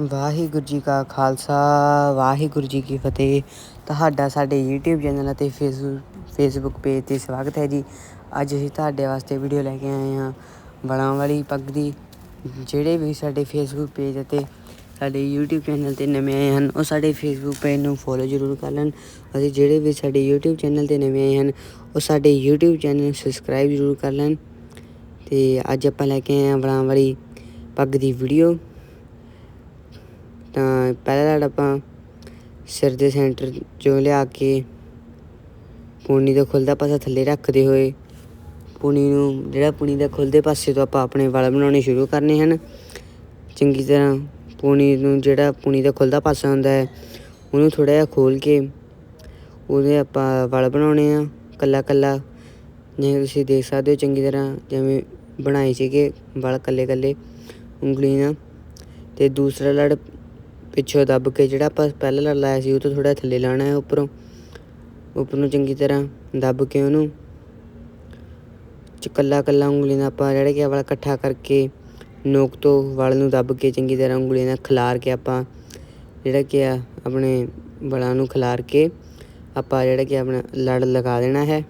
ਵਾਹਿਗੁਰੂ ਜੀ ਕਾ ਖਾਲਸਾ, ਵਾਹਿਗੁਰੂ ਜੀ ਕੀ ਫਤਿਹ। ਤੁਹਾਡਾ ਸਾਡੇ YouTube ਚੈਨਲ ਅਤੇ ਫੇਸਬੁੱਕ ਫੇਸਬੁੱਕ ਪੇਜ ਤੇ ਸਵਾਗਤ ਹੈ ਜੀ। ਅੱਜ ਅਸੀਂ ਤੁਹਾਡੇ ਵਾਸਤੇ ਵੀਡੀਓ ਲੈ ਕੇ ਆਏ ਹਾਂ ਬਲਾਂ ਵਾਲੀ ਪੱਗ ਦੀ। ਜਿਹੜੇ ਵੀ ਸਾਡੇ ਫੇਸਬੁੱਕ ਪੇਜ ਅਤੇ ਸਾਡੇ YouTube ਚੈਨਲ ਤੇ ਨਵੇਂ ਆਏ ਹਨ, ਉਹ ਸਾਡੇ ਫੇਸਬੁੱਕ ਪੇਜ ਨੂੰ ਫੋਲੋ ਜ਼ਰੂਰ ਕਰ ਲੈਣ। ਅਤੇ ਜਿਹੜੇ ਵੀ ਸਾਡੇ YouTube ਚੈਨਲ ਤੇ ਨਵੇਂ ਆਏ ਹਨ, ਉਹ ਸਾਡੇ YouTube ਚੈਨਲ ਨੂੰ ਸਬਸਕ੍ਰਾਈਬ ਜ਼ਰੂਰ ਕਰ ਲੈਣ। ਤੇ ਅੱਜ ਆਪਾਂ ਲੈ ਕੇ ਆਏ ਹਾਂ ਵਲਾਂ ਵਾਲੀ ਪੱਗ ਦੀ ਵੀਡੀਓ ਤਾਂ ਪਹਿਲਾ ਲੜ ਆਪਾਂ ਸਿਰ ਦੇ ਸੈਂਟਰ ਚੋਂ ਲਿਆ ਕੇ ਪੂਣੀ ਦਾ ਖੁੱਲਦਾ ਪਾਸਾ ਥੱਲੇ ਰੱਖਦੇ ਹੋਏ, ਪੂਣੀ ਨੂੰ ਜਿਹੜਾ ਪੂਣੀ ਦਾ ਖੁੱਲਦੇ ਪਾਸੇ ਤੋਂ ਆਪਾਂ ਆਪਣੇ ਵਾਲ ਬਣਾਉਣੇ ਸ਼ੁਰੂ ਕਰਨੇ ਹਨ। ਚੰਗੀ ਤਰ੍ਹਾਂ ਪੂਣੀ ਨੂੰ ਜਿਹੜਾ ਪੂਣੀ ਦਾ ਖੁੱਲਦਾ ਪਾਸਾ ਹੁੰਦਾ ਹੈ, ਉਹਨੂੰ ਥੋੜਾ ਜਿਹਾ ਖੋਲ ਕੇ ਉਹਦੇ ਆਪਾਂ ਵਾਲ ਬਣਾਉਣੇ ਆ ਕੱਲਾ ਕੱਲਾ ਜਿਵੇਂ ਤੁਸੀਂ ਦੇਖ ਸਕਦੇ ਹੋ ਚੰਗੀ ਤਰ੍ਹਾਂ ਜਿਵੇਂ ਬਣਾਏ ਸੀਗੇ ਵਾਲ ਕੱਲੇ ਕੱਲੇ ਉਂਗਲੀ ਨਾਲ ਤੇ ਦੂਸਰਾ ਲੜ ਪਿੱਛੋਂ ਦੱਬ ਕੇ ਜਿਹੜਾ ਆਪਾਂ ਪਹਿਲਾਂ ਲੜ ਲਾਇਆ ਸੀ, ਉਹ ਤੋਂ ਥੋੜਾ ਥੱਲੇ ਲਾਣਾ ਹੈ ਉੱਪਰੋਂ। ਉੱਪਰ ਨੂੰ ਚੰਗੀ ਤਰ੍ਹਾਂ ਦੱਬ ਕੇ ਉਹਨੂੰ। ਚ ਕੱਲਾ ਕੱਲਾ ਉਂਗਲੀ ਨਾਲ ਆਪਾਂ ਜਿਹੜਾ ਕਿ ਵਾਲ ਇਕੱਠਾ ਕਰਕੇ ਨੋਕ ਤੋਂ ਵਲ ਨੂੰ ਦੱਬ ਕੇ ਚੰਗੀ ਤਰ੍ਹਾਂ ਉਂਗਲੀ ਨਾਲ ਖਿਲਾਰ ਕੇ ਆਪਾਂ ਜਿਹੜਾ ਕਿ ਆ ਆਪਣੇ ਵਲਾਂ ਨੂੰ ਖਿਲਾਰ ਕੇ ਆਪਾਂ ਜਿਹੜਾ ਕਿ ਆਪਣਾ ਲੜ ਲਗਾ ਦੇਣਾ ਹੈ।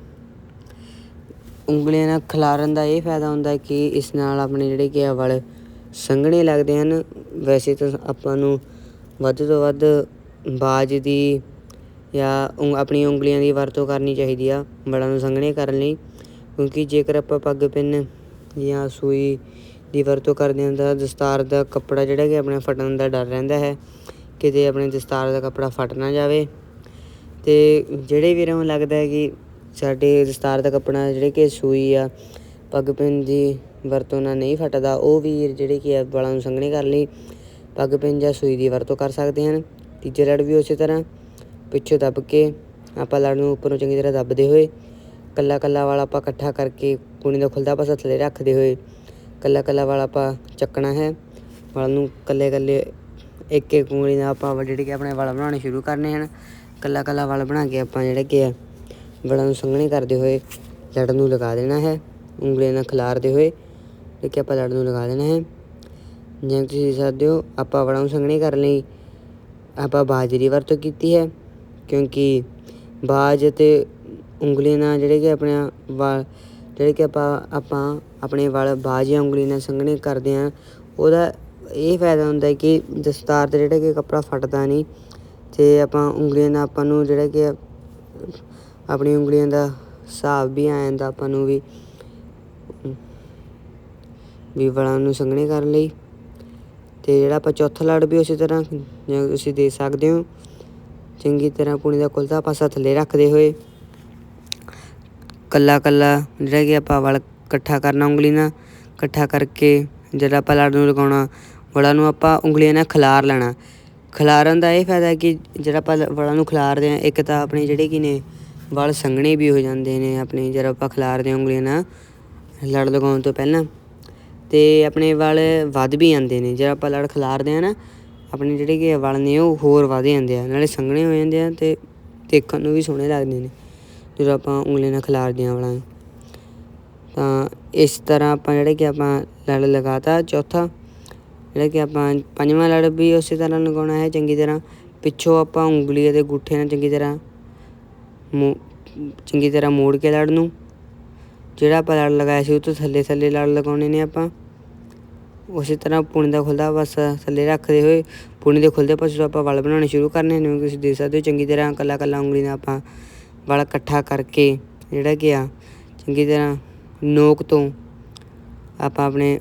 ਉਂਗਲੀਆਂ ਨਾਲ ਖਿਲਾਰਨ ਦਾ ਇਹ ਫਾਇਦਾ ਹੁੰਦਾ ਕਿ ਇਸ ਨਾਲ ਆਪਣੇ ਜਿਹੜੇ ਕਿ ਆ ਵਾਲ ਸੰਘਣੇ ਲੱਗਦੇ ਹਨ। ਵੈਸੇ ਤਾਂ ਆਪਾਂ ਨੂੰ ਵੱਧ ਤੋਂ ਵੱਧ ਬਾਜ ਦੀ ਜਾਂ ਉਂ, ਆਪਣੀ ਉਂਗਲੀਆਂ ਦੀ ਵਰਤੋਂ ਕਰਨੀ ਚਾਹੀਦੀ ਆ, ਬਲਾਂ ਨੂੰ ਸੰਘਣੇ ਕਰਨ ਲਈ। ਕਿਉਂਕਿ ਜੇਕਰ ਆਪਾਂ ਪੱਗ ਪਿੰਨ ਜਾਂ ਸੂਈ ਦੀ ਵਰਤੋਂ ਕਰਦੇ ਹਾਂ ਤਾਂ ਦਸਤਾਰ ਦਾ ਕੱਪੜਾ ਜਿਹੜਾ ਕਿ ਆਪਣਾ ਫਟਣ ਦਾ ਡਰ ਰਹਿੰਦਾ ਹੈ। ਕਿਤੇ ਆਪਣੇ ਦਸਤਾਰ ਦਾ ਕੱਪੜਾ ਫਟ ਨਾ ਜਾਵੇ। ਤੇ ਜਿਹੜੇ ਵੀਰਾਂ ਨੂੰ ਲੱਗਦਾ ਹੈ ਕਿ ਸਾਡੇ ਦਸਤਾਰ ਦਾ ਕੱਪੜਾ ਜਿਹੜੇ ਕਿ ਸੂਈ ਆ, ਪੱਗ ਪਿੰਨ ਦੀ ਵਰਤੋਂ ਨਾਲ ਨਹੀਂ ਫਟਦਾ, ਉਹ ਵੀਰ ਜਿਹੜੇ ਕਿ ਆ ਵਾਲਾਂ ਨੂੰ ਸੰਘਣੇ ਕਰਨ ਲਈ ਪੱਗ ਪਿੰਨ ਜਾਂ ਸੂਈ ਦੀ ਵਰਤੋਂ ਕਰ ਸਕਦੇ ਹਨ। ਤੀਜੇ ਲੜ ਵੀ ਉਸੇ ਤਰ੍ਹਾਂ। ਪਿੱਛੋਂ ਦੱਬ ਕੇ ਆਪਾਂ ਲੜ ਨੂੰ ਉੱਪਰੋਂ ਚੰਗੀ ਤਰ੍ਹਾਂ ਦੱਬਦੇ ਹੋਏ, ਕੱਲਾ ਕੱਲਾ ਵਾਲਾ ਆਪਾਂ ਇਕੱਠਾ ਕਰਕੇ ਪੂਣੀ ਦਾ ਖੁੱਲਦਾ ਪਾਸਾ ਥੱਲੇ ਰੱਖਦੇ ਹੋਏ, ਕੱਲਾ ਕੱਲਾ ਵਾਲਾ ਆਪਾਂ ਚੱਕਣਾ ਹੈ। ਵਾਲ ਨੂੰ ਕੱਲੇ ਕੱਲੇ ਇੱਕ ਇੱਕ ਉਂਗਲੀ ਨਾਲ ਆਪਾਂ ਜਿਹੜੇ ਕਿ ਆਪਣੇ ਵਾਲ ਬਣਾਉਣੇ ਸ਼ੁਰੂ ਕਰਨੇ ਹਨ। ਕੱਲਾ ਕੱਲਾ ਵਾਲ ਬਣਾ ਕੇ ਆਪਾਂ ਜਿਹੜੇ ਕਿ ਆ, ਵਾਲਾਂ ਨੂੰ ਸੰਘਣੇ ਕਰਦੇ ਹੋਏ ਲੜ ਨੂੰ ਲਗਾ ਦੇਣਾ ਹੈ। ਉਂਗਲੀਆਂ ਨਾਲ ਖਿਲਾਰਦੇ ਹੋਏ ਤੇ ਕਿ ਆਪਾਂ ਲੜ ਨੂੰ ਲਗਾ ਦੇਣਾ ਹੈ। ਜਿਵੇਂ ਤੁਸੀਂ ਦੇਖ ਸਕਦੇ ਹੋ ਆਪਾਂ ਵਾਲਾਂ ਨੂੰ ਸੰਘਣੇ ਕਰਨ ਲਈ। ਆਪਾਂ ਬਾਜ ਦੀ ਵਰਤੋਂ ਕੀਤੀ ਹੈ, ਕਿਉਂਕਿ ਬਾਜ ਅਤੇ ਉਂਗਲੀ ਨਾਲ ਜਿਹੜੇ ਕਿ ਆਪਣੇ ਵਾਲ, ਜਿਹੜੇ ਕਿ ਆਪਾਂ ਆਪਾਂ ਆਪਣੇ ਵਾਲ ਬਾਜ ਜਾਂ ਉਂਗਲੀ ਨਾਲ ਸੰਘਣੇ ਕਰਦੇ ਹਾਂ, ਉਹਦਾ ਇਹ ਫਾਇਦਾ ਹੁੰਦਾ ਹੈ ਕਿ ਦਸਤਾਰ 'ਤੇ ਜਿਹੜਾ ਕਿ ਕੱਪੜਾ ਫਟਦਾ ਨਹੀਂ, ਤੇ ਆਪਾਂ ਉਂਗਲੀਆਂ ਨਾਲ ਆਪਾਂ ਨੂੰ ਜਿਹੜਾ ਕਿ ਆਪਣੀ ਉਂਗਲੀਆਂ ਦਾ ਹਿਸਾਬ ਵੀ ਆ ਜਾਂਦਾ ਆਪਾਂ ਨੂੰ ਵੀ ਵੀ ਵਾਲਾਂ ਨੂੰ ਸੰਘਣੇ ਕਰਨ ਲਈ। ਤੇ ਜਿਹੜਾ ਆਪਾਂ ਚੌਥਾ ਲੜ ਵੀ ਉਸੇ ਤਰ੍ਹਾਂ ਜਿਵੇਂ ਤੁਸੀਂ ਦੇ ਸਕਦੇ ਹੋ। ਚੰਗੀ ਤਰ੍ਹਾਂ ਪੂਣੀ ਦਾ ਕੁਲਤਾ ਪਾਸਾ ਥੱਲੇ ਰੱਖਦੇ ਹੋਏ। ਕੱਲਾ ਕੱਲਾ ਜਿਹੜਾ ਕਿ ਆਪਾਂ ਵਾਲ ਇਕੱਠਾ ਕਰਨਾ ਉਂਗਲੀ ਨਾਲ, ਇਕੱਠਾ ਕਰਕੇ ਜਿਹੜਾ ਆਪਾਂ ਲੜ ਨੂੰ ਲਗਾਉਣਾ, ਵਲਾਂ ਨੂੰ ਆਪਾਂ ਉਂਗਲੀਆਂ ਨਾਲ ਖਿਲਾਰ ਲੈਣਾ। ਖਿਲਾਰਨ ਦਾ ਇਹ ਫਾਇਦਾ ਕਿ ਜਿਹੜਾ ਆਪਾਂ ਵਲਾਂ ਨੂੰ ਖਿਲਾਰਦੇ ਆ ਇੱਕ ਤਾਂ ਆਪਣੇ ਜਿਹੜੇ ਕੀ ਨੇ ਵਲ ਸੰਘਣੇ ਵੀ ਹੋ ਜਾਂਦੇ ਨੇ, ਆਪਣੇ ਜਦੋਂ ਆਪਾਂ ਖਿਲਾਰਦੇ ਆ ਉਂਗਲੀਆਂ ਨਾਲ, ਲੜ ਲਗਾਉਣ ਤੋਂ ਪਹਿਲਾਂ। ਤੇ ਆਪਣੇ ਵਾਲ ਵੱਧ ਵੀ ਜਾਂਦੇ ਨੇ। ਜਦੋਂ ਆਪਾਂ ਲੜ ਖਿਲਾਰਦੇ ਆ ਨਾ, ਆਪਣੇ ਜਿਹੜੇ ਕਿ ਵਾਲ ਨੇ ਉਹ ਹੋਰ ਵਧ ਜਾਂਦੇ ਆ। ਨਾਲੇ ਸੰਘਣੇ ਹੋ ਜਾਂਦੇ ਆ ਤੇ ਦੇਖਣ ਨੂੰ ਵੀ ਸੋਹਣੇ ਲੱਗਦੇ ਨੇ, ਜਦੋਂ ਆਪਾਂ ਉਂਗਲੀ ਨਾਲ ਖਿਲਾਰਦੇ ਆ ਵਾਲਾਂ ਨੂੰ। ਤਾਂ ਇਸ ਤਰ੍ਹਾਂ ਆਪਾਂ ਜਿਹੜੇ ਕਿ ਆਪਾਂ ਲੜ ਲਗਾਤਾ ਚੌਥਾ, ਜਿਹੜਾ ਕਿ ਆਪਾਂ ਪੰਜਵਾਂ ਲੜ ਵੀ ਉਸੇ ਤਰ੍ਹਾਂ ਲਗਾਉਣਾ ਹੈ ਚੰਗੀ ਤਰ੍ਹਾਂ। ਪਿੱਛੋਂ ਆਪਾਂ ਉਂਗਲੀ ਅਤੇ ਗੁੱਠੇ ਨਾਲ ਚੰਗੀ ਤਰ੍ਹਾਂ ਮੋ ਚੰਗੀ ਤਰ੍ਹਾਂ ਮੋੜ ਕੇ ਲੜ ਨੂੰ। ਜਿਹੜਾ ਆਪਾਂ ਲੜ ਲਗਾਇਆ ਸੀ ਉਹ ਤੋਂ ਥੱਲੇ ਥੱਲੇ ਲੜ ਲਗਾਉਣੇ ਨੇ ਆਪਾਂ। ਉਸੇ ਤਰ੍ਹਾਂ ਪੁਣੀ ਦਾ ਖੁੱਲਦਾ ਬਸ ਥੱਲੇ ਰੱਖਦੇ ਹੋਏ, ਪੁਣੀ ਦੇ ਖੁੱਲਦੇ ਪਾਸੇ ਤੋਂ ਆਪਾਂ ਵਲ ਬਣਾਉਣੇ ਸ਼ੁਰੂ ਕਰਨੇ ਨੇ, ਤੁਸੀਂ ਦੇਖ ਸਕਦੇ ਹੋ ਚੰਗੀ ਤਰ੍ਹਾਂ ਕੱਲਾ ਕੱਲਾ ਉਂਗਲੀ ਨਾਲ ਆਪਾਂ ਵਲ ਇਕੱਠਾ ਕਰਕੇ ਜਿਹੜਾ ਕਿ ਆ, ਚੰਗੀ ਤਰ੍ਹਾਂ ਨੋਕ ਤੋਂ ਆਪਾਂ ਆਪਣੇ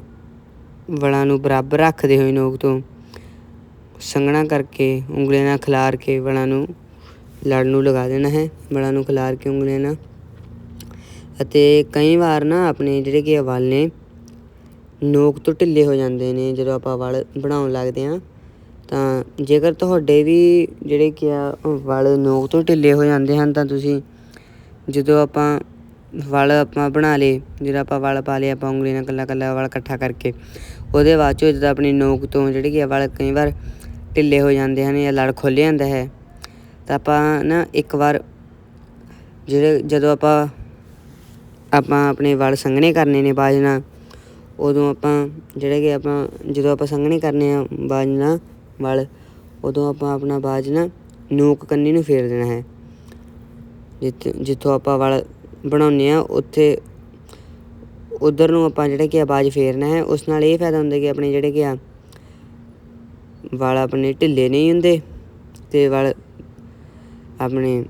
ਵਲਾਂ ਨੂੰ ਬਰਾਬਰ ਰੱਖਦੇ ਹੋਏ ਨੋਕ ਤੋਂ ਸੰਘਣਾ ਕਰਕੇ ਉਂਗਲੀਆਂ ਨਾਲ ਖਿਲਾਰ ਕੇ ਵਲਾਂ ਨੂੰ ਲੜ ਨੂੰ ਲਗਾ ਦੇਣਾ ਹੈ। ਵਲਾਂ ਨੂੰ ਖਿਲਾਰ ਕੇ ਉਂਗਲੀਆਂ ਨਾਲ। ਅਤੇ ਕਈ ਵਾਰ ਨਾ ਆਪਣੇ ਜਿਹੜੇ ਕਿ ਵਾਲ ਨੇ ਨੋਕ ਤੋਂ ਢਿੱਲੇ ਹੋ ਜਾਂਦੇ ਨੇ, ਜਦੋਂ ਆਪਾਂ ਵਾਲ ਬਣਾਉਣ ਲੱਗਦੇ ਹਾਂ, ਤਾਂ ਜੇਕਰ ਤੁਹਾਡੇ ਵੀ ਜਿਹੜੇ ਕਿ ਆ ਵਾਲ ਨੋਕ ਤੋਂ ਢਿੱਲੇ ਹੋ ਜਾਂਦੇ ਹਨ, ਤਾਂ ਤੁਸੀਂ ਜਦੋਂ ਆਪਾਂ ਵਾਲ ਆਪਾਂ ਬਣਾ ਲਏ, ਜਦੋਂ ਆਪਾਂ ਵਾਲ ਪਾ ਲਏ, ਆਪਾਂ ਉਂਗਲੀ ਨਾਲ ਕੱਲਾ ਕੱਲਾ ਵਾਲ ਇਕੱਠਾ ਕਰਕੇ, ਉਹਦੇ ਬਾਅਦ ਚੋਂ ਜਦੋਂ ਆਪਣੀ ਨੋਕ ਤੋਂ ਜਿਹੜੇ ਕਿ ਵਾਲ ਕਈ ਵਾਰ ਢਿੱਲੇ ਹੋ ਜਾਂਦੇ ਹਨ ਜਾਂ ਲੜ ਖੁੱਲ ਜਾਂਦਾ ਹੈ, ਤਾਂ ਆਪਾਂ ਨਾ ਇੱਕ ਵਾਰ ਜਿਹੜੇ ਜਦੋਂ ਆਪਾਂ ਆਪਾਂ ਆਪਣੇ ਵਾਲ ਸੰਘਣੇ ਕਰਨੇ ਨੇ ਬਾਜ ਨਾਲ ਉਦੋਂ ਆਪਾਂ ਜਿਹੜੇ ਕਿ ਆਪਾਂ ਜਦੋਂ ਆਪਾਂ ਸੰਘਣੇ ਕਰਨੇ ਆ ਬਾਜ ਨਾਲ ਵਲ, ਉਦੋਂ ਆਪਾਂ ਆਪਣਾ ਬਾਜ ਨਾ ਨੂਕ ਕੰਨੀ ਨੂੰ ਫੇਰ ਦੇਣਾ ਹੈ। ਜਿੱਥੇ, ਜਿੱਥੋਂ ਆਪਾਂ ਵਾਲ ਬਣਾਉਂਦੇ ਆ, ਉੱਥੇ ਉਧਰ ਨੂੰ ਆਪਾਂ ਜਿਹੜਾ ਕਿ ਆਵਾਜ਼ ਫੇਰਨਾ ਹੈ। ਉਸ ਨਾਲ ਇਹ ਫਾਇਦਾ ਹੁੰਦਾ ਕਿ ਆਪਣੇ ਜਿਹੜੇ ਕਿ ਆ ਵਾਲ ਆਪਣੇ ਢਿੱਲੇ ਨਹੀਂ ਹੁੰਦੇ ਤੇ ਵਾਲ ਆਪਣੇ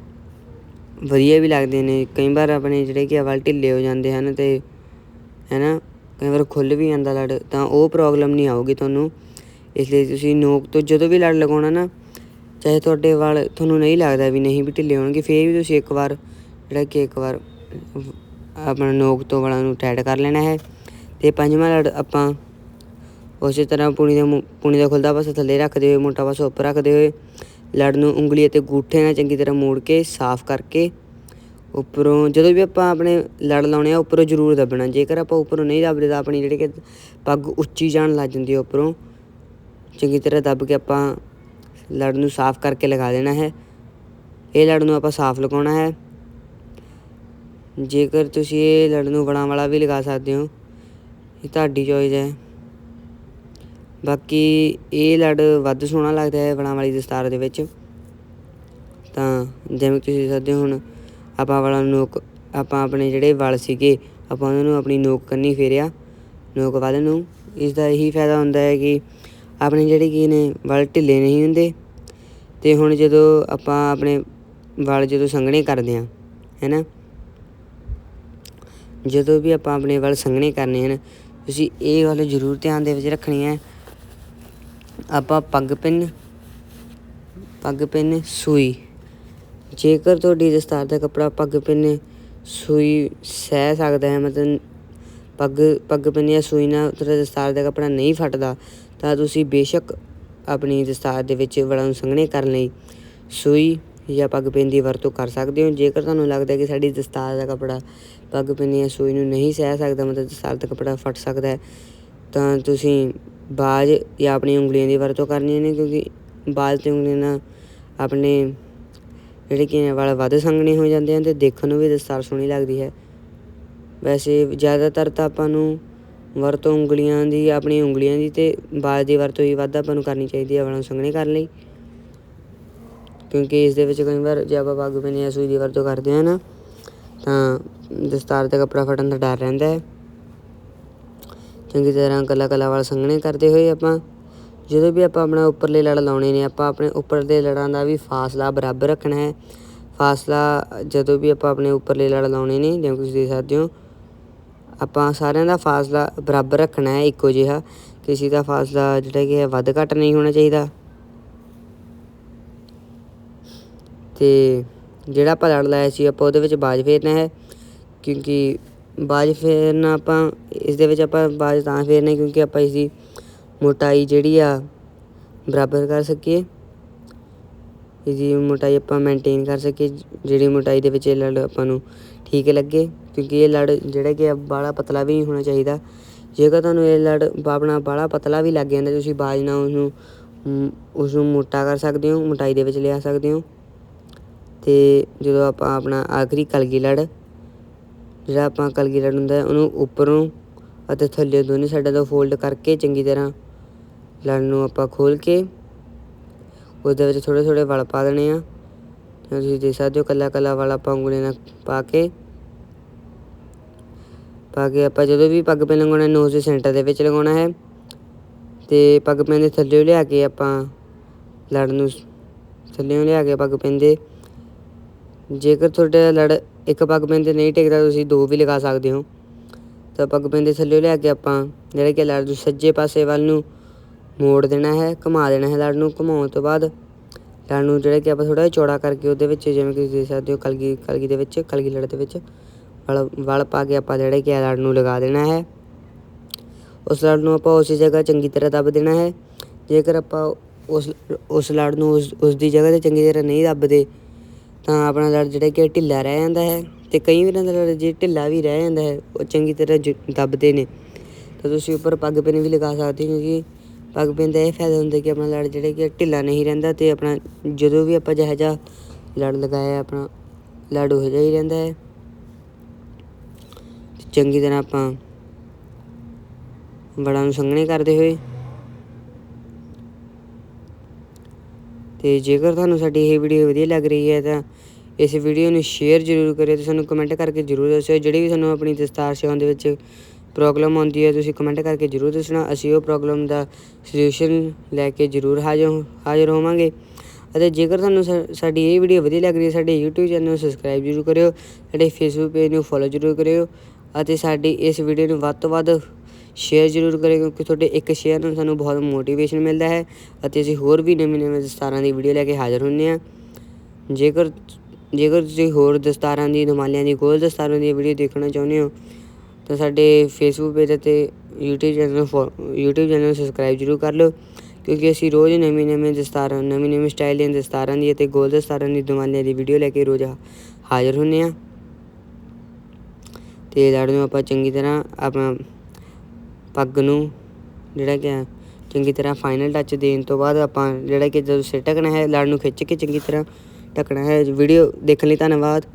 ਵਧੀਆ ਵੀ ਲੱਗਦੇ ਨੇ। ਕਈ ਵਾਰ ਆਪਣੇ ਜਿਹੜੇ ਕਿ ਵਾਲ ਢਿੱਲੇ ਹੋ ਜਾਂਦੇ ਹਨ ਤੇ, ਹੈਨਾ, ਕਈ ਵਾਰ ਖੁੱਲ ਵੀ ਜਾਂਦਾ ਲੜ, ਤਾਂ ਉਹ ਪ੍ਰੋਬਲਮ ਨਹੀਂ ਆਊਗੀ ਤੁਹਾਨੂੰ। ਇਸ ਲਈ ਤੁਸੀਂ ਨੋਕ ਤੋਂ ਜਦੋਂ ਵੀ ਲੜ ਲਗਾਉਣਾ ਨਾ, ਚਾਹੇ ਤੁਹਾਡੇ ਵਾਲ ਤੁਹਾਨੂੰ ਨਹੀਂ ਲੱਗਦਾ ਵੀ ਨਹੀਂ ਵੀ ਢਿੱਲੇ ਹੋਣਗੇ, ਫੇਰ ਵੀ ਤੁਸੀਂ ਇੱਕ ਵਾਰ, ਜਿਹੜਾ ਕਿ ਇੱਕ ਵਾਰ ਆਪਣਾ ਨੋਕ ਤੋਂ ਵਾਲਾਂ ਨੂੰ ਟਾਈਟ ਕਰ ਲੈਣਾ ਹੈ। ਤੇ ਪੰਜਵਾਂ ਲੜ ਆਪਾਂ ਉਸੇ ਤਰ੍ਹਾਂ ਪੁਣੀ ਦਾ ਪੂਣੀ ਦਾ ਖੁੱਲਦਾ ਪਾਸਾ ਥੱਲੇ ਰੱਖਦੇ ਹੋਏ, ਮੋਟਾ ਪਾਸਾ ਉੱਪਰ ਰੱਖਦੇ ਹੋਏ ਲੜ ਨੂੰ ਉਂਗਲੀ ਅਤੇ ਗੂਠੇ ਨਾਲ ਚੰਗੀ ਤਰ੍ਹਾਂ ਮੋੜ ਕੇ, ਸਾਫ਼ ਕਰਕੇ ਉੱਪਰੋਂ ਜਦੋਂ ਵੀ ਆਪਾਂ ਆਪਣੇ ਲੜ ਲਾਉਣੇ ਆ, ਉੱਪਰੋਂ ਜ਼ਰੂਰ ਦੱਬਣਾ। ਜੇਕਰ ਆਪਾਂ ਉੱਪਰੋਂ ਨਹੀਂ ਦੱਬਦੇ ਤਾਂ ਆਪਣੀ ਜਿਹੜੀ ਕਿ ਪੱਗ ਉੱਚੀ ਜਾਣ ਲੱਗ ਜਾਂਦੀ ਹੈ ਉੱਪਰੋਂ, ਚੰਗੀ ਤਰ੍ਹਾਂ ਦੱਬ ਕੇ ਆਪਾਂ ਲੜ ਨੂੰ ਸਾਫ਼ ਕਰਕੇ ਲਗਾ ਦੇਣਾ ਹੈ। ਇਹ ਲੜ ਨੂੰ ਆਪਾਂ ਸਾਫ਼ ਲਗਾਉਣਾ ਹੈ। ਜੇਕਰ ਤੁਸੀਂ ਇਹ ਲੜ ਨੂੰ ਵੜਾਂ ਵਾਲਾ ਵੀ ਲਗਾ ਸਕਦੇ ਹੋ, ਇਹ ਤੁਹਾਡੀ ਚੋਇਸ ਹੈ। ਬਾਕੀ ਇਹ ਲੜ ਵੱਧ ਸੋਹਣਾ ਲੱਗਦਾ ਹੈ ਵਲਾਂ ਵਾਲੀ ਦਸਤਾਰ ਦੇ ਵਿੱਚ। ਤਾਂ ਜਿਵੇਂ ਤੁਸੀਂ ਸਕਦੇ ਹੁਣ ਆਪਾਂ ਵਾਲਾਂ ਨੂੰ ਨੋਕ, ਆਪਾਂ ਆਪਣੇ ਜਿਹੜੇ ਵਲ ਸੀਗੇ, ਆਪਾਂ ਉਹਨਾਂ ਨੂੰ ਆਪਣੀ ਨੋਕ ਕੰਨੀ ਫੇਰਿਆ, ਨੋਕ ਵਾਲ ਨੂੰ। ਇਸ ਦਾ ਇਹੀ ਫਾਇਦਾ ਹੁੰਦਾ ਹੈ ਕਿ ਆਪਣੇ ਜਿਹੜੇ ਕੀ ਨੇ ਵਲ ਢਿੱਲੇ ਨਹੀਂ ਹੁੰਦੇ ਤੇ ਹੁਣ ਜਦੋਂ ਆਪਾਂ ਆਪਣੇ ਵਲ ਜਦੋਂ ਸੰਘਣੇ ਕਰਦੇ ਆ ਹੈਨਾ? ਜਦੋਂ ਵੀ ਆਪਾਂ ਆਪਣੇ ਵਾਲ ਸੰਘਣੇ ਕਰਨੇ ਹਨ, ਤੁਸੀਂ ਇਹ ਗੱਲ ਜ਼ਰੂਰ ਧਿਆਨ ਦੇ ਵਿੱਚ ਰੱਖਣੀ ਹੈ ਆਪਾਂ ਪੱਗ ਪਿੰਨ ਪੱਗ ਪਿੰਨ ਸੂਈ। ਜੇਕਰ ਤੁਹਾਡੀ ਦਸਤਾਰ ਦਾ ਕੱਪੜਾ ਪੱਗ ਪਿੰਨ ਸੂਈ ਸਹਿ ਸਕਦਾ ਹੈ, ਮਤਲਬ ਪੱਗ ਪੱਗ ਪਿੰਨ ਜਾਂ ਸੂਈ ਨਾਲ ਤੁਹਾਡਾ ਦਸਤਾਰ ਦਾ ਕੱਪੜਾ ਨਹੀਂ ਫਟਦਾ, ਤਾਂ ਤੁਸੀਂ ਬੇਸ਼ੱਕ ਆਪਣੀ ਦਸਤਾਰ ਦੇ ਵਿੱਚ ਵੜਾਂ ਨੂੰ ਸੰਘਣੇ ਕਰਨ ਲਈ ਸੂਈ ਜਾਂ ਪੱਗ ਪਿੰਨ ਦੀ ਵਰਤੋਂ ਕਰ ਸਕਦੇ ਹੋ। ਜੇਕਰ ਤੁਹਾਨੂੰ ਲੱਗਦਾ ਕਿ ਸਾਡੀ ਦਸਤਾਰ ਦਾ ਕੱਪੜਾ ਪੱਗ ਪਿੰਨ ਜਾਂ ਸੂਈ ਨੂੰ ਨਹੀਂ ਸਹਿ ਸਕਦਾ, ਮਤਲਬ ਦਸਤਾਰ ਦਾ ਕੱਪੜਾ ਫਟ ਸਕਦਾ ਹੈ, ਤਾਂ ਤੁਸੀਂ ਬਾਜ ਜਾਂ ਆਪਣੀ ਉਂਗਲੀਆਂ ਦੀ ਵਰਤੋਂ ਕਰਨੀ ਨੇ ਕਿਉਂਕਿ ਬਾਜ਼ ਤੇ ਉਂਗਲੀਆਂ ਨਾਲ ਆਪਣੇ ਜਿਹੜੇ ਕਿ ਵਾਲ ਵੱਧ ਸੰਘਣੇ ਹੋ ਜਾਂਦੇ ਹਨ ਤੇ ਦੇਖਣ ਨੂੰ ਵੀ ਦਸਤਾਰ ਸੋਹਣੀ ਲੱਗਦੀ ਹੈ। ਵੈਸੇ ਜ਼ਿਆਦਾਤਰ ਤਾਂ ਆਪਾਂ ਨੂੰ ਵਰਤੋਂ ਉਂਗਲੀਆਂ ਦੀ, ਆਪਣੀ ਉਂਗਲੀਆਂ ਦੀ ਤੇ ਬਾਜ ਦੀ ਵਰਤੋਂ ਹੀ ਵੱਧ ਆਪਾਂ ਨੂੰ ਕਰਨੀ ਚਾਹੀਦੀ ਹੈ ਵਾਲਾਂ ਨੂੰ ਸੰਘਣੇ ਕਰਨ ਲਈ। ਕਿਉਂਕਿ ਇਸ ਦੇ ਵਿੱਚ ਕਈ ਵਾਰ ਜੇ ਆਪਾਂ ਪੱਗ ਬੰਨ੍ਹ ਸੂਈ ਦੀ ਵਰਤੋਂ ਕਰਦੇ ਹਾਂ ਨਾ, ਤਾਂ ਦਸਤਾਰ ਦਾ ਕੱਪੜਾ ਫਟਣ ਦਾ ਡਰ ਰਹਿੰਦਾ ਹੈ। ਚੰਗੀ ਤਰ੍ਹਾਂ ਕਲਾ ਕਲਾ ਵਾਲ ਸੰਘਣੇ ਕਰਦੇ ਹੋਏ ਆਪਾਂ। ਜਦੋਂ ਵੀ ਆਪਾਂ ਆਪਣਾ ਉੱਪਰਲੇ ਲੜ ਲਾਉਣੇ ਨੇ, ਆਪਾਂ ਆਪਣੇ ਉੱਪਰਲੇ ਲੜਾਂ ਦਾ ਵੀ ਫਾਸਲਾ ਬਰਾਬਰ ਰੱਖਣਾ ਹੈ। ਫਾਸਲਾ ਜਦੋਂ ਵੀ ਆਪਾਂ ਆਪਣੇ ਉੱਪਰਲੇ ਲੜ ਲਾਉਣੇ ਨੇ, ਜਿਵੇਂ ਤੁਸੀਂ ਦੇਖ ਸਕਦੇ ਹੋ, ਆਪਾਂ ਸਾਰਿਆਂ ਦਾ ਫਾਸਲਾ ਬਰਾਬਰ ਰੱਖਣਾ ਹੈ ਇੱਕੋ ਜਿਹਾ। ਕਿਸੇ ਦਾ ਫਾਸਲਾ ਜਿਹੜਾ ਕਿ ਹੈ ਵੱਧ ਘੱਟ ਨਹੀਂ ਹੋਣਾ ਚਾਹੀਦਾ। ਤੇ ਜਿਹੜਾ ਆਪਾਂ ਲੜ ਲਾਇਆ ਸੀ, ਆਪਾਂ ਉਹਦੇ ਵਿੱਚ ਬਾਜ ਫੇਰਨਾ ਹੈ, ਕਿਉਂਕਿ ਬਾਜ ਫੇਰਨਾ ਆਪਾਂ ਇਸ ਦੇ ਵਿੱਚ ਆਪਾਂ ਬਾਜ ਤਾਂ ਫੇਰਨਾ ਕਿਉਂਕਿ ਆਪਾਂ ਇਸ ਦੀ ਮੋਟਾਈ ਜਿਹੜੀ ਆ ਬਰਾਬਰ ਕਰ ਸਕੀਏ। ਇਹਦੀ ਮੋਟਾਈ ਆਪਾਂ ਮੇਨਟੇਨ ਕਰ ਸਕੀਏ, ਜਿਹੜੀ ਮੋਟਾਈ ਦੇ ਵਿੱਚ ਇਹ ਲੜ ਆਪਾਂ ਨੂੰ ਠੀਕ ਲੱਗੇ, ਕਿਉਂਕਿ ਇਹ ਲੜ ਜਿਹੜਾ ਕਿ ਬਾਲਾ ਪਤਲਾ ਵੀ ਨਹੀਂ ਹੋਣਾ ਚਾਹੀਦਾ। ਜੇਕਰ ਤੁਹਾਨੂੰ ਇਹ ਲੜ ਆਪਣਾ ਬਾਲਾ ਪਤਲਾ ਵੀ ਲੱਗ ਜਾਂਦਾ, ਤੁਸੀਂ ਬਾਜ ਨਾਲ ਉਸਨੂੰ ਉਸ ਨੂੰ ਮੋਟਾ ਕਰ ਸਕਦੇ ਹੋ, ਮੋਟਾਈ ਦੇ ਵਿੱਚ ਲਿਆ ਸਕਦੇ ਹੋ। ਤੇ ਜਦੋਂ ਆਪਾਂ ਆਪਣਾ ਆਖਰੀ ਕਲਗੀ ਲੜ ਜਿਹੜਾ ਆਪਾਂ ਕਲਗੀ ਲੜ ਹੁੰਦਾ, ਉਹਨੂੰ ਉੱਪਰੋਂ ਅਤੇ ਥੱਲੇ ਦੋਨੇ ਸਾਈਡਾਂ ਤੋਂ ਫੋਲਡ ਕਰਕੇ ਚੰਗੀ ਤਰ੍ਹਾਂ ਲੜ ਨੂੰ ਆਪਾਂ ਖੋਲ ਕੇ ਉਹਦੇ ਵਿੱਚ ਥੋੜੇ ਥੋੜੇ ਵਲ ਪਾ ਦੇਣੇ ਆ। ਤੁਸੀਂ ਦੇਖ ਸਕਦੇ ਹੋ ਕੱਲਾ ਕੱਲਾ ਵਾਲਾ ਆਪਾਂ ਉਂਗਲੀ ਨਾਲ ਪਾ ਕੇ ਪਾ ਕੇ ਆਪਾਂ ਜਦੋਂ ਵੀ ਪੱਗ ਪੈ ਲਗਾਉਣਾ ਨੋਜ਼ ਦੇ ਸੈਂਟਰ ਦੇ ਵਿੱਚ ਲਗਾਉਣਾ ਹੈ ਤੇ ਪੱਗ ਪੈਨ ਦੇ ਥੱਲੇ ਲਿਆ ਕੇ ਆਪਾਂ ਲੜ ਨੂੰ, ਥੱਲੇ ਲਿਆ ਕੇ ਪੱਗ ਪੈਨ ਦੇ ਜੇਕਰ ਤੁਹਾਡੇ ਲੜ ਇੱਕ ਪੱਗ ਪੈਨ ਤੇ ਨਹੀਂ ਟਿਕਦਾ, ਤੁਸੀਂ ਦੋ ਵੀ ਲਗਾ ਸਕਦੇ ਹੋ। ਤਾਂ ਪੱਗ ਪੈਨ ਦੇ ਥੱਲੇ ਲਿਆ ਕੇ ਆਪਾਂ ਜਿਹੜਾ ਕਿ ਲੜ ਨੂੰ ਸੱਜੇ ਪਾਸੇ ਵੱਲ ਨੂੰ ਮੋੜ ਦੇਣਾ ਹੈ, ਘੁਮਾ ਦੇਣਾ ਹੈ ਲੜ ਨੂੰ। ਘੁਮਾਉਣ ਤੋਂ ਬਾਅਦ ਲੜ ਨੂੰ ਜਿਹੜਾ ਕਿ ਆਪਾਂ ਥੋੜਾ ਜਿਹਾ ਚੌੜਾ ਕਰਕੇ ਉਹਦੇ ਵਿੱਚ, ਜਿਵੇਂ ਕਿ ਦੇਖ ਸਕਦੇ ਹੋ ਕਲਗੀ ਕਲਗੀ ਦੇ ਵਿੱਚ, ਕਲਗੀ ਲੜ ਦੇ ਵਿੱਚ ਵਲ ਵਲ ਪਾ ਕੇ ਆਪਾਂ ਜਿਹੜਾ ਕਿ ਲੜ ਨੂੰ ਲਗਾ ਦੇਣਾ ਹੈ। ਉਸ ਲੜ ਨੂੰ ਆਪਾਂ ਉਸੇ ਜਗ੍ਹਾ ਚੰਗੀ ਤਰ੍ਹਾਂ ਦੱਬ ਦੇਣਾ ਹੈ। ਜੇਕਰ ਆਪਾਂ ਉਸ ਉਸ ਲੜ ਨੂੰ ਉਸ ਉਸ ਦੀ ਜਗ੍ਹਾ ਤੇ ਚੰਗੀ ਤਰ੍ਹਾਂ ਨਹੀਂ ਦੱਬਦੇ ਤਾਂ ਆਪਣਾ ਲੜ ਜਿਹੜਾ ਕਿ ਢਿੱਲਾ ਰਹਿ ਜਾਂਦਾ ਹੈ ਤੇ ਕਈ ਵਾਰਾਂ ਦਾ ਲੜ ਜੇ ਢਿੱਲਾ ਵੀ ਰਹਿ ਜਾਂਦਾ ਹੈ, ਉਹ ਚੰਗੀ ਤਰ੍ਹਾਂ ਦੱਬਦੇ ਨੇ। ਤਾਂ ਤੁਸੀਂ ਉੱਪਰ ਪੱਗ ਪਿੰਨ ਵੀ ਲਗਾ ਸਕਦੇ ਹੋ ਕਿਉਂਕਿ ਪੱਗ ਪਿੰਨ ਦਾ ਇਹ ਫਾਇਦਾ ਹੁੰਦਾ ਕਿ ਆਪਣਾ ਲੜ ਜਿਹੜਾ ਕਿ ਢਿੱਲਾ ਨਹੀਂ ਰਹਿੰਦਾ ਤੇ ਆਪਣਾ ਜਦੋਂ ਵੀ ਆਪਾਂ ਜਿਹੋ ਜਿਹਾ ਲੜ ਲਗਾਇਆ ਆਪਣਾ ਲੜ ਹੋ ਜਾਈ ਰਹਿੰਦਾ ਹੈ। ਚੰਗੀ ਤਰ੍ਹਾਂ ਆਪਾਂ ਵੜਾਂ ਨੂੰ ਸੰਘਣੇ ਕਰਦੇ ਹੋਏ ਤੇ ਜੇਕਰ ਤੁਹਾਨੂੰ ਸਾਡੀ ਇਹ ਵੀਡੀਓ ਵਧੀਆ ਲੱਗ ਰਹੀ ਹੈ ਤਾਂ ਇਸ ਵੀਡੀਓ ਨੂੰ ਸ਼ੇਅਰ ਜ਼ਰੂਰ ਕਰਿਓ ਤੇ ਸਾਨੂੰ ਕਮੈਂਟ ਕਰਕੇ ਜ਼ਰੂਰ ਦੱਸਿਓ। ਜਿਹੜੀ ਵੀ ਸਾਨੂੰ ਆਪਣੀ ਦਸਤਾਰ ਸਿਉਣ ਦੇ ਵਿੱਚ ਪ੍ਰੋਬਲਮ ਆਉਂਦੀ ਹੈ, ਤੁਸੀਂ ਕਮੈਂਟ ਕਰਕੇ ਜ਼ਰੂਰ ਦੱਸਣਾ। ਅਸੀਂ ਉਹ ਪ੍ਰੋਬਲਮ ਦਾ ਸੋਲੂਸ਼ਨ ਲੈ ਕੇ ਜ਼ਰੂਰ ਹਾਜ਼ਰ ਹਾਜ਼ਰ ਹੋਵਾਂਗੇ। ਅਤੇ ਜੇਕਰ ਤੁਹਾਨੂੰ ਸਾ- ਸਾਡੀ ਇਹ ਵੀਡੀਓ ਵਧੀਆ ਲੱਗ ਰਹੀ ਹੈ, ਸਾਡੇ YouTube ਚੈਨਲ ਨੂੰ ਸਬਸਕ੍ਰਾਈਬ ਜ਼ਰੂਰ ਕਰਿਓ। ਸਾਡੇ Facebook ਪੇਜ ਨੂੰ ਫੋਲੋ ਜ਼ਰੂਰ ਕਰਿਓ। ਅਤੇ ਸਾਡੀ ਇਸ ਵੀਡੀਓ ਨੂੰ ਵੱਧ ਤੋਂ ਵੱਧ ਸ਼ੇਅਰ ਜ਼ਰੂਰ ਕਰਿਓ ਕਿਉਂਕਿ ਤੁਹਾਡੇ ਇੱਕ ਸ਼ੇਅਰ ਨਾਲ ਸਾਨੂੰ ਬਹੁਤ ਮੋਟੀਵੇਸ਼ਨ ਮਿਲਦਾ ਹੈ ਅਤੇ ਅਸੀਂ ਹੋਰ ਵੀ ਨਵੇਂ ਨਵੇਂ ਦਸਤਾਰਾਂ ਦੀ ਵੀਡੀਓ ਲੈ ਕੇ ਹਾਜ਼ਰ ਹੁੰਦੇ ਹਾਂ। ਜੇਕਰ ਜੇਕਰ ਤੁਸੀਂ ਹੋਰ ਦਸਤਾਰਾਂ ਦੀ ਦਮਾਲਿਆਂ ਦੀ, ਗੋਲ ਦਸਤਾਰਾਂ ਦੀ ਵੀਡੀਓ ਦੇਖਣਾ ਚਾਹੁੰਦੇ ਹੋ, ਤਾਂ ਸਾਡੇ ਫੇਸਬੁੱਕ ਪੇਜ ਅਤੇ YouTube ਚੈਨਲ ਨੂੰ ਫੋ- YouTube ਚੈਨਲ ਨੂੰ ਸਬਸਕ੍ਰਾਈਬ ਜ਼ਰੂਰ ਕਰ ਲਓ ਕਿਉਂਕਿ ਅਸੀਂ ਰੋਜ਼ ਨਵੀਂ ਨਵੇਂ ਦਸਤਾਰਾਂ, ਨਵੀਂ ਨਵੇਂ ਸਟਾਈਲ ਦੀਆਂ ਦਸਤਾਰਾਂ ਦੀ ਅਤੇ ਗੋਲ ਦਸਤਾਰਾਂ ਦੀ ਦਮਾਲਿਆਂ ਦੀ ਵੀਡੀਓ ਲੈ ਕੇ ਰੋਜ਼ ਹਾ- ਹਾਜ਼ਰ ਹੁੰਦੇ ਹਾਂ। ਤੇ ਲੜ ਨੂੰ ਆਪਾਂ ਚੰਗੀ ਤਰ੍ਹਾਂ ਆਪਣਾ ਪੱਗ ਨੂੰ ਜਿਹੜਾ ਕਿ ਚੰਗੀ ਤਰ੍ਹਾਂ ਫਾਈਨਲ ਟੱਚ ਦੇਣ ਤੋਂ ਬਾਅਦ ਆਪਾਂ ਜਿਹੜਾ ਕਿ ਜਦੋਂ ਸਿਰ ਢਕਣਾ ਹੈ, ਲੜ ਨੂੰ ਖਿੱਚ ਕੇ ਚੰਗੀ ਤਰ੍ਹਾਂ ਢਕਣਾ ਹੈ। ਵੀਡੀਓ ਦੇਖਣ ਲਈ ਧੰਨਵਾਦ।